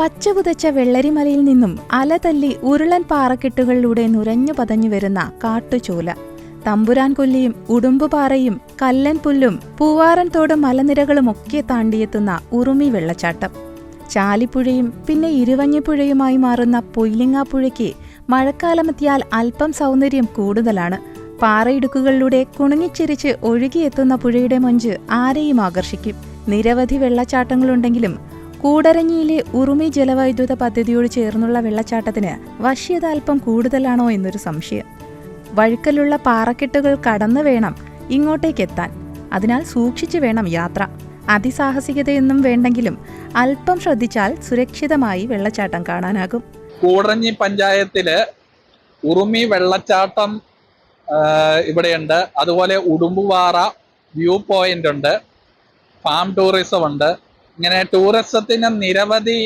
പച്ചപുതച്ച വെള്ളരിമലയിൽ നിന്നും അലതല്ലി ഉരുളൻ പാറക്കെട്ടുകളിലൂടെ നുരഞ്ഞു പതഞ്ഞു വരുന്ന കാട്ടുചോല. തമ്പുരാൻ കൊല്ലിയും ഉടുമ്പുപാറയും കല്ലൻ പുല്ലും പൂവാറൻ തോട് മലനിരകളും ഒക്കെ താണ്ടിയെത്തുന്ന ഉറുമി വെള്ളച്ചാട്ടം. ചാലിപ്പുഴയും പിന്നെ ഇരുവഞ്ഞിപ്പുഴയുമായി മാറുന്ന പൊയ്ലിങ്ങാപ്പുഴയ്ക്ക് മഴക്കാലമെത്തിയാൽ അല്പം സൗന്ദര്യം കൂടുതലാണ്. പാറയിടുക്കുകളിലൂടെ കുണുങ്ങിച്ചിരിച്ച് ഒഴുകിയെത്തുന്ന പുഴയുടെ മൊഞ്ച് ആരെയും ആകർഷിക്കും. നിരവധി വെള്ളച്ചാട്ടങ്ങളുണ്ടെങ്കിലും കൂടരഞ്ഞിയിലെ ഉറുമി ജലവൈദ്യുത പദ്ധതിയോട് ചേർന്നുള്ള വെള്ളച്ചാട്ടത്തിന് വശ്യത അല്പം കൂടുതലാണോ എന്നൊരു സംശയം. വഴുക്കലുള്ള പാറക്കെട്ടുകൾ കടന്നു വേണം ഇങ്ങോട്ടേക്ക് എത്താൻ അതിനാൽ സൂക്ഷിച്ചു വേണം യാത്ര. അതിസാഹസികതയൊന്നും വേണ്ടെങ്കിലും അല്പം ശ്രദ്ധിച്ചാൽ സുരക്ഷിതമായി വെള്ളച്ചാട്ടം കാണാനാകും. കൂടഞ്ഞി പഞ്ചായത്തിൽ ഉറുമി വെള്ളച്ചാട്ടം ഇവിടെയുണ്ട്. അതുപോലെ ഉടുമ്പുപാറ വ്യൂ പോയിന്റ് ഉണ്ട്. ഫാം ടൂറിസം ഉണ്ട്. ഇങ്ങനെ ടൂറിസത്തിന് നിരവധി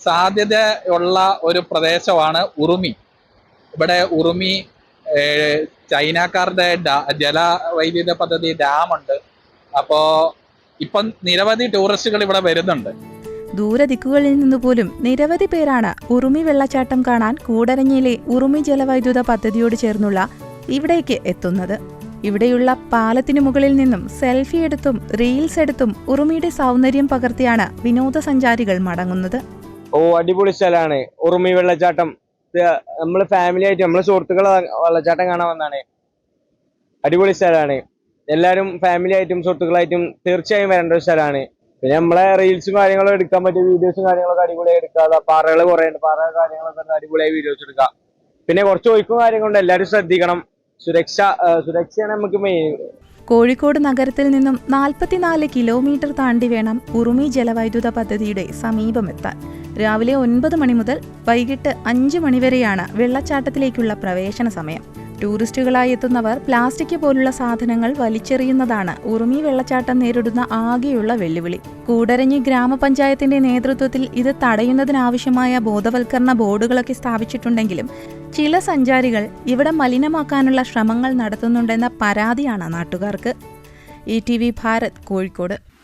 സാധ്യതയുള്ള ഒരു പ്രദേശമാണ് ഉറുമി. ഇവിടെ ഉറുമി ചൈനക്കാരുടെ ജലവൈദ്യുത പദ്ധതി ഡാമുണ്ട്. അപ്പോൾ ഇപ്പം നിരവധി ടൂറിസ്റ്റുകൾ ഇവിടെ വരുന്നുണ്ട്. ദൂരദിക്കുകളിൽ നിന്ന് പോലും നിരവധി പേരാണ് ഉറുമി വെള്ളച്ചാട്ടം കാണാൻ കൂടരഞ്ഞിയിലെ ഉറുമി ജലവൈദ്യുത പദ്ധതിയോട് ചേർന്നുള്ള ഇവിടേക്ക് എത്തുന്നത്. ഇവിടെയുള്ള പാലത്തിനു മുകളിൽ നിന്നും സെൽഫി എടുത്തും റീൽസ് എടുത്തും ഉറുമിയുടെ സൗന്ദര്യം പകർത്തിയാണ് വിനോദസഞ്ചാരികൾ മടങ്ങുന്നത്. ഓ അടിപൊളി സ്ഥലമാണ്. ഉറുമി വെള്ളച്ചാട്ടം. നമ്മൾ ഫാമിലി ആയിട്ട് നമ്മൾ സുഹൃത്തുക്കളെ വെള്ളച്ചാട്ടം കാണാൻ വന്നാണ്. അടിപൊളി സ്ഥലമാണ്. എല്ലാവരും ഫാമിലി ആയിട്ടും സുഹൃത്തുക്കളായിട്ടും തീർച്ചയായും വരേണ്ട ഒരു സ്ഥലമാണ്. പിന്നെ നമ്മളെ റീൽസും കാര്യങ്ങളും എടുക്കാൻ പറ്റിയ വീഡിയോസും കാര്യങ്ങളൊക്കെ അടിപൊളിയായി എടുക്കാം പാറകൾ കുറേ ഉണ്ട് പാറ കാര്യങ്ങളൊക്കെ അടിപൊളിയായി വീഡിയോസ് എടുക്കാം പിന്നെ കുറച്ച് ഒഴുക്കും കാര്യങ്ങളുണ്ട് എല്ലാവരും ശ്രദ്ധിക്കണം. സുരക്ഷ സുരക്ഷയാണ് നമുക്ക് മെയിൻ കോഴിക്കോട് നഗരത്തിൽ നിന്നും നാൽപ്പത്തിനാല് കിലോമീറ്റർ താണ്ടി വേണം ഉറുമി ജലവൈദ്യുത പദ്ധതിയുടെ സമീപമെത്താൻ. രാവിലെ ഒൻപത് മണി മുതൽ വൈകിട്ട് അഞ്ച് മണിവരെയാണ് വെള്ളച്ചാട്ടത്തിലേക്കുള്ള പ്രവേശന സമയം. ടൂറിസ്റ്റുകളായി എത്തുന്നവർ പ്ലാസ്റ്റിക് പോലുള്ള സാധനങ്ങൾ വലിച്ചെറിയുന്നതാണ്. ഉറുമി വെള്ളച്ചാട്ടം നേരിടുന്ന ആകെയുള്ള വെല്ലുവിളി. കൂടരഞ്ഞി ഗ്രാമപഞ്ചായത്തിന്റെ നേതൃത്വത്തിൽ ഇത് തടയുന്നതിനാവശ്യമായ ബോധവൽക്കരണ ബോർഡുകളൊക്കെ സ്ഥാപിച്ചിട്ടുണ്ടെങ്കിലും ചില സഞ്ചാരികൾ ഇവിടെ മലിനമാക്കാനുള്ള ശ്രമങ്ങൾ നടത്തുന്നുണ്ടെന്ന പരാതിയാണ് നാട്ടുകാർക്ക്. E T V Bharat Kozhikode.